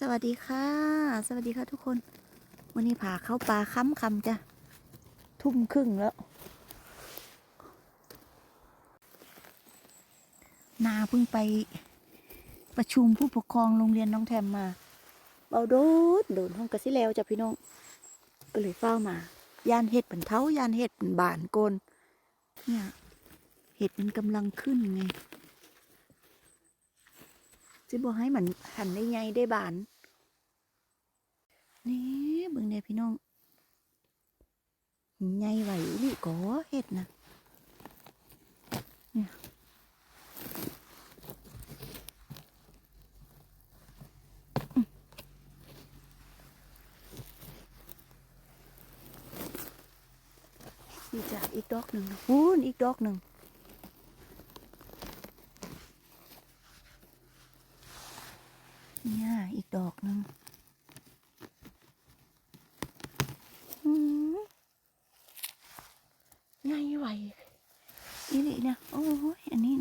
สวัสดีค่ะ สวัสดีค่ะทุกคน วันนี้พาเข้าป่าค้ำคำจ้ะ ทุ่มครึ่งแล้ว นาเพิ่งไปประชุมผู้ปกครองโรงเรียนน้องแทมมา เบาโดดโดนห้องกระซิแล้วจ้ะพี่น้อง ก็เลยเฝ้ามายานเห็ดเป็นเท้ายานเห็ดเป็นบานโกนเนี่ย เห็ดมันกำลังขึ้นไง จะบอกให้มันหันได้ไงได้บาน นี่เบิ่งเด้พี่น้องใหญ่ไหวอีหลิก็เห็ดนะเนี่ยอีจ้ะอีกดอกหนึ่งนะพูนอีกดอกหนึ่ง เนี่ยอีกดอกหนึ่งอืมไงไหวอีนี่เนี่ย โอ้ย อันนี้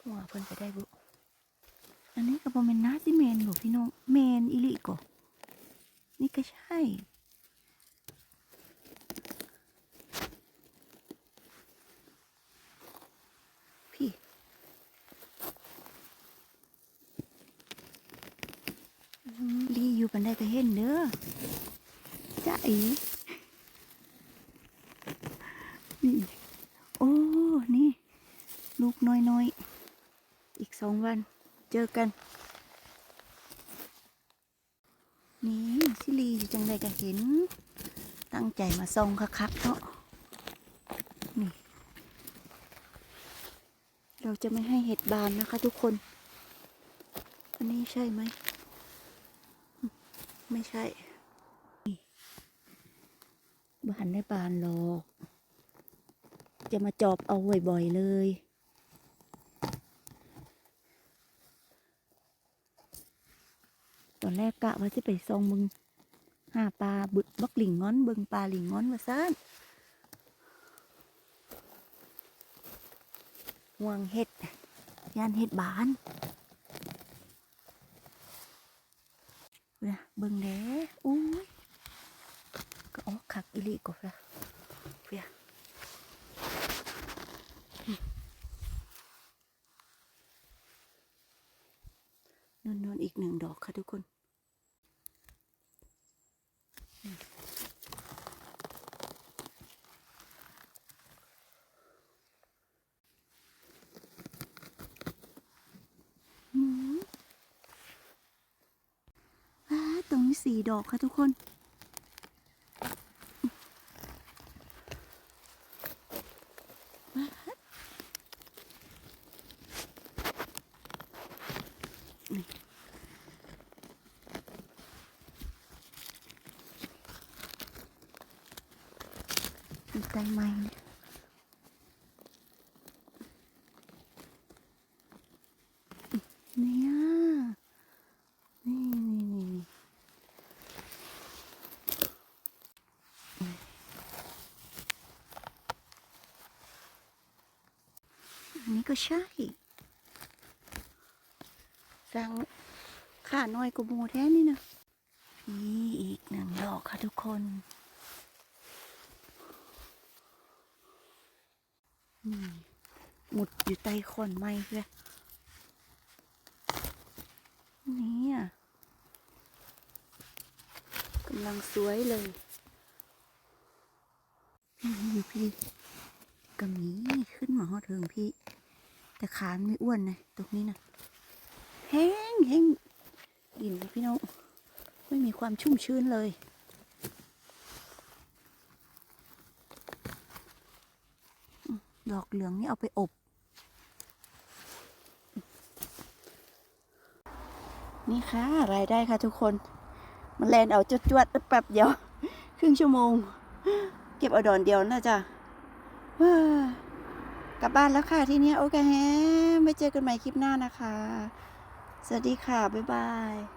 หัวเพิ่นไปได้บุ อันนี้ก็บอเป็นนาซิเมนบุพี่น้อง เมนอีลิก็นี่ก็ใช่ พี่ ลีอยู่ปัน ได้ก็เห็นเด้อจ้าอีนี่ โอ้ นี่ ลูกน้อยๆอีกสองวัน เจอกัน นี่สิลีอยู่จังใดก็เห็น ตั้งใจมาส่องคักๆเนาะนี่ เราจะไม่ให้เห็ดบานนะคะทุกคน อันนี้ใช่ไหม ไม่ใช่บานได้บานหรอก จะมาจอบเอาบ่อยๆเลยตอนแรกกะว่าจะไปซองมึงหาปลาบึกบักหลิงง้อนเบิงปลาหลิงง้อนมาซ่านห่วงเห็ดยานเห็ดบาน นะเบิ่งแด้อุ้ยก็ออกคักอีลีกบละเพียนนนนอีกหนึ่งดอกค่ะทุกคนอืม ว้าตรงนี้ สี่ดอกค่ะทุกคนว้านี่มีไตไม้เนี่ยเนี่ยนี่นี่นี่นี่ อันนี้ ก็ใช่สั่งขาน้อยกว่าหมูแท้นี่นะนี่อีกหนึ่งดอกค่ะทุกคน นี่หมุดอยู่ใต้ขอนไม้เลยนี่อะกำลังสวยเลยนี่พี่กำนี้ขึ้นมาฮอดเทิงพี่ แต่ขามันไม่อ้วนนะตรงนี้นะแห้งแห้งดินพี่น้องไม่มีความชุ่มชื้นเลยดอกเหลืองนี่เอาไปอบ นี่ค่ะ รายได้ค่ะทุกคน มันแลนเอาจวดๆแป๊บเดียว ครึ่งชั่วโมง เก็บเอาดอนเดียวน่าจะเฮ้อ กลับบ้านแล้วค่ะที่นี้โอเคแฮะไม่เจอกันใหม่คลิปหน้านะคะ สวัสดีค่ะ บ๊ายบาย